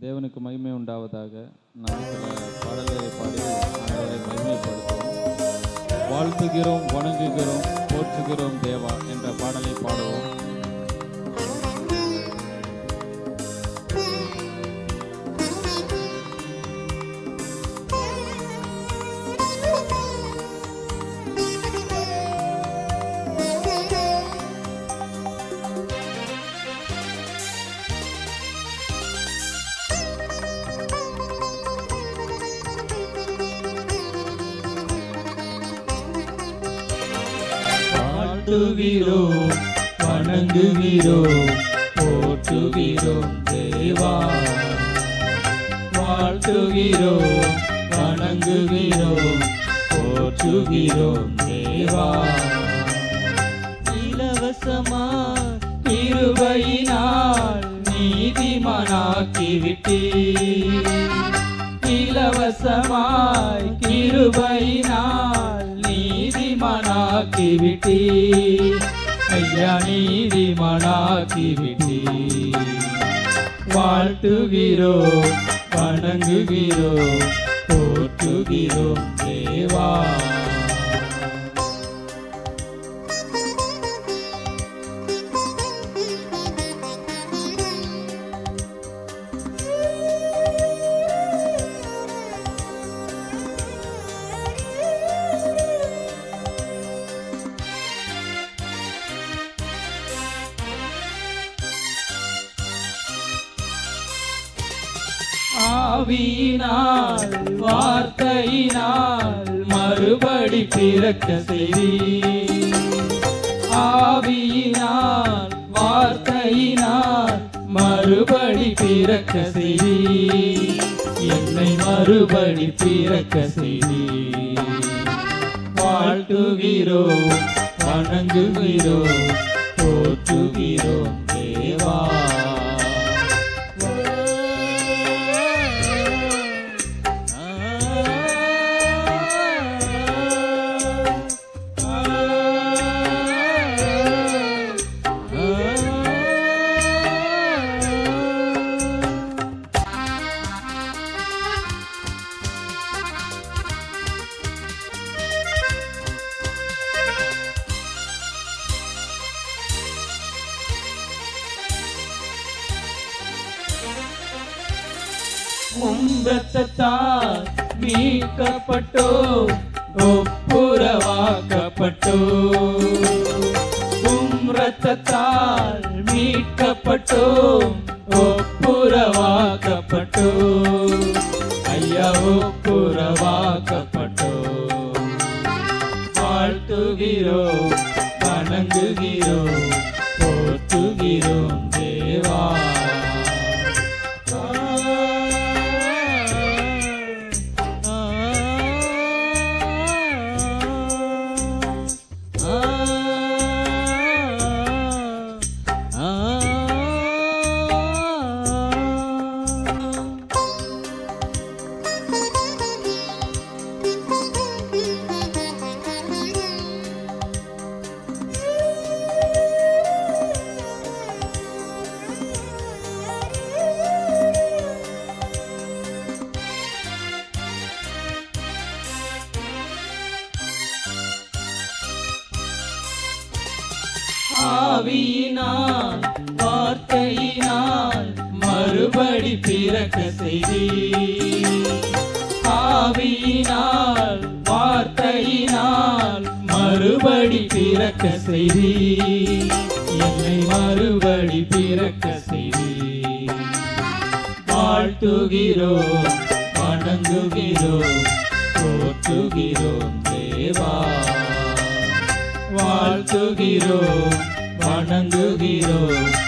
தேவனுக்கு மகிமை உண்டாவதாக நாம் சில பாடல்களை பாடி மகிமைப்படுத்துவோம். வாழ்த்துகிறோம் வணங்குகிறோம். வாழ்த்துகிறோம் வணங்குகிறோம் போற்றுகிறோம் தேவா. வாழ்த்துகிறோம் வணங்குகிறோம் போற்றுகிறோம் தேவா. இலவசமா கிருபையினால் நீதிமனாக்கிவிட்டீர். இலவசமாய் கிருபையினால் நீதிமானாக்கி விட்டீர் ஐயா நீதிமானாக்கி விட்டீர் வாழ்த்துகிறோம் வணங்குகிறோம் போற்றுகிறோம் தேவா. ஆவியினால் வார்த்தையினால் மறுபடி பிறக்க செய்தி ஆவியினால் வார்த்தையினால் மறுபடி பிறக்க செய்தி என்னை மறுபடி பிறக்க செய்தி வாழ்த்துகிறோம் வணங்குகிறோம் போற்றுகிறோம் தேவா. உம்பத்தால் மீட்கப்பட்டோ ஒப்புரவாக்கப்பட்டோ. உம் ரத்தத்தால் மீட்கப்பட்டோ ஒப்புரவாக்கப்பட்டோ. ஐயா ஒப்புரவாக்கப்பட்டோ. வாழ்த்துகிறோம் வணங்குகிறோம் போற்றுகிறோம். ஆவியினால் வார்த்தையினால் மறுபடி பிறக்க செய்தி. ஆவியினால் வார்த்தையினால் மறுபடி பிறக்க செய்தி. என்னை மறுபடி பிறக்க செய்தி. வாழ்த்துகிறோம் வணங்குகிறோம் போற்றுகிறோம் தேவா. வாழ்த்துகிறோம் வணங்குகிறோம்